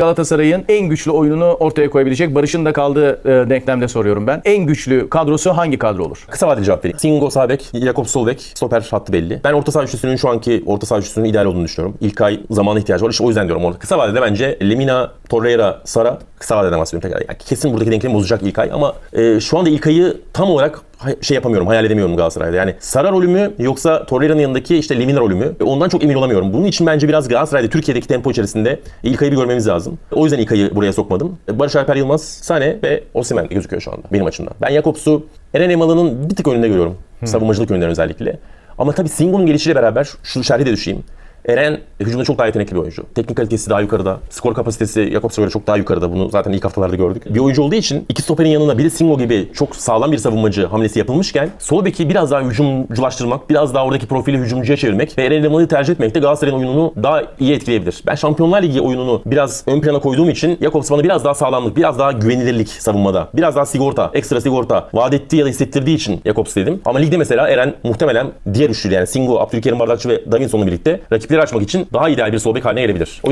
Galatasaray'ın en güçlü oyununu ortaya koyabilecek Barış'ın da kaldığı e, denklemde soruyorum ben. En güçlü kadrosu hangi kadro olur? Kısa vadeli cevap vereyim. Singo sağ bek, Jakob sol bek, stoper hattı belli. Ben orta saha üçlüsünün şu anki orta saha üçlüsünün ideal olduğunu düşünüyorum. İlkay zamana ihtiyacı var. İşte o yüzden diyorum orada. Kısa vadede bence Lemina, Torreira, Sara kısa vadeden bahsediyorum tekrar. Yani kesin buradaki denklemi bozacak İlkay ama e, şu anda İlkay'ı tam olarak şey yapamıyorum, hayal edemiyorum Galatasaray'da. Yani Sara rolü mü yoksa Torreira'nın yanındaki işte Lemina rolü mü? E, Ondan çok emin olamıyorum. Bunun için bence biraz Galatasaray'da Türkiye'deki tempo içerisinde İlkay'ı bir görmemiz lazım. O yüzden İlkay'ı buraya sokmadım. E, Barış Alper Yılmaz, Sane ve Osimhen gözüküyor şu anda benim açımdan. Ben Jakobs'u Eren Emalı'nın bir tık önünde görüyorum. Savunmacılık yönleri özellikle. Ama tabii Singo'nun gelişiyle beraber şu şerhi de düşeyim. Eren hücumda çok daha yetenekli bir oyuncu. Teknik kalitesi daha yukarıda. Skor kapasitesi Jakobs'a göre çok daha yukarıda. Bunu zaten ilk haftalarda gördük. Bir oyuncu olduğu için iki stoperin yanına bir de Singo gibi çok sağlam bir savunmacı hamlesi yapılmışken sol beki biraz daha hücumculaştırmak, biraz daha oradaki profili hücumcuya çevirmek ve Eren Elmalı'yı tercih etmek de Galatasaray'ın oyununu daha iyi etkileyebilir. Ben Şampiyonlar Ligi oyununu biraz ön plana koyduğum için Jakobs bana biraz daha sağlamlık, biraz daha güvenilirlik savunmada, biraz daha sigorta, ekstra sigorta vaat ettiği ya da hissettirdiği için Jakobs dedim. Ama ligde mesela Eren muhtemelen diğer üçlü yani Singo, Abdülkerim Bardakçı ve Davinson'la birlikte rakipleri açmak için daha ideal bir sol bek haline gelebilir. O